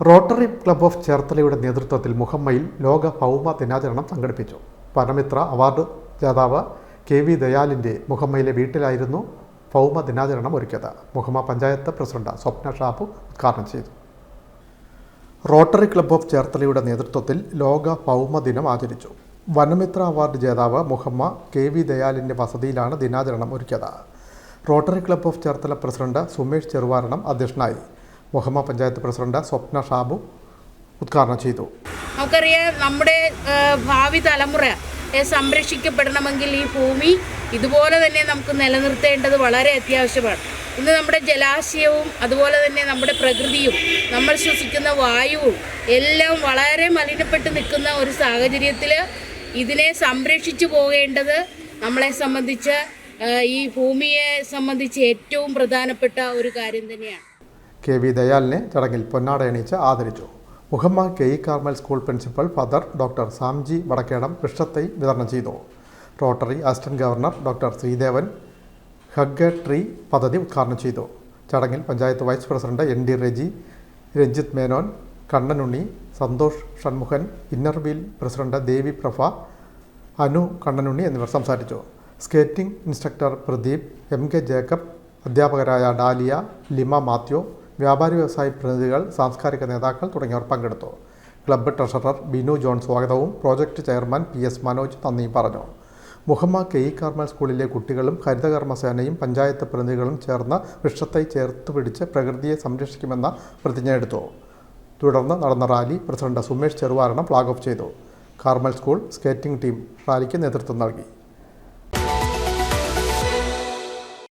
Rotary club of ചേർത്തലയുടെ നേതൃത്വത്തിൽ മുഹമ്മയിൽ ലോക ഭൗമ ദിനാചരണം സംഘടിപ്പിച്ചു. പരമിത്ര അവാർഡ് ജേതാവ് കെ വി ദയാലിന്റെ മുഹമ്മയിലെ വീട്ടിലായിരുന്നു ഭൗമ ദിനാചരണം ഒരുക്കിയത്. മുഹമ്മ പഞ്ചായത്ത് പ്രസിഡന്റ് സ്വപ്ന ഷാപ്പു ഉദ്ഘാടനം ചെയ്തു. റോട്ടറി ക്ലബ് ഓഫ് ചേർത്തലയുടെ നേതൃത്വത്തിൽ ലോക ഭൗമ ദിനം ആചരിച്ചു. വനമിത്ര അവാർഡ് ജേതാവ് മുഹമ്മ കെ വി ദയാലിന്റെ വസതിയിലാണ് ദിനാചരണം ഒരുക്കിയത്. Rotary club of Cherthala president Sumesh Cheruvaranam അധ്യക്ഷനായി. മുഹമ്മ പഞ്ചായത്ത് പ്രസിഡന്റ് സ്വപ്ന ഷാബു ഉദ്ഘാടനം ചെയ്തു. നമുക്കറിയാം നമ്മുടെ ഭാവി തലമുറ സംരക്ഷിക്കപ്പെടണമെങ്കിൽ ഈ ഭൂമി ഇതുപോലെ തന്നെ നമുക്ക് നിലനിർത്തേണ്ടത് വളരെ അത്യാവശ്യമാണ്. ഇന്ന് നമ്മുടെ ജലാശയവും അതുപോലെ തന്നെ നമ്മുടെ പ്രകൃതിയും നമ്മൾ ശ്വസിക്കുന്ന വായുവും എല്ലാം വളരെ മലിനപ്പെട്ട് നിൽക്കുന്ന ഒരു സാഹചര്യത്തിൽ ഇതിനെ സംരക്ഷിച്ചു പോകേണ്ടത് നമ്മളെ സംബന്ധിച്ച് ഈ ഭൂമിയെ സംബന്ധിച്ച് ഏറ്റവും പ്രധാനപ്പെട്ട ഒരു കാര്യം തന്നെയാണ്. കെ വി ദയാലിനെ ചടങ്ങിൽ പൊന്നാട ആദരിച്ചു. Muhamma K E Carmel school principal father doctor Samji Vadakkedam വൃക്ഷത്തൈ വിതരണം ചെയ്തു. Rotary assistant governor doctor Sreedevan hug tree പദ്ധതി ഉദ്ഘാടനം ചെയ്തു. ചടങ്ങിൽ panchayat vice president N D Reji Ranjith Menon Kannanunni Santhosh Shanmukhan Inner Wheel president Devi Prabha Anu Kannanunni എന്നിവർ സംസാരിച്ചു. Skating instructor Pradeep M K Jacob അധ്യാപകരായ dahlia ലിമ മാത്യു വ്യാപാരി വ്യവസായ പ്രതിനിധികൾ സാംസ്കാരിക നേതാക്കൾ തുടങ്ങിയവർ പങ്കെടുത്തു. ക്ലബ്ബ് ട്രഷറർ ബിനു ജോൺ സ്വാഗതവും project chairman P S Manoj നന്ദിയും പറഞ്ഞു. മുഹമ്മ കെ ഇ കാർമൽ സ്കൂളിലെ കുട്ടികളും ഹരിതകർമ്മസേനയും പഞ്ചായത്ത് പ്രതിനിധികളും ചേർന്ന് വൃക്ഷത്തെ ചേർത്ത് പിടിച്ച് പ്രകൃതിയെ സംരക്ഷിക്കുമെന്ന പ്രതിജ്ഞ എടുത്തു. തുടർന്ന് നടന്ന rally president Sumesh Cheruvaranam flag off ചെയ്തു. കാർമൽ സ്കൂൾ സ്കേറ്റിംഗ് ടീം റാലിക്ക് നേതൃത്വം നൽകി.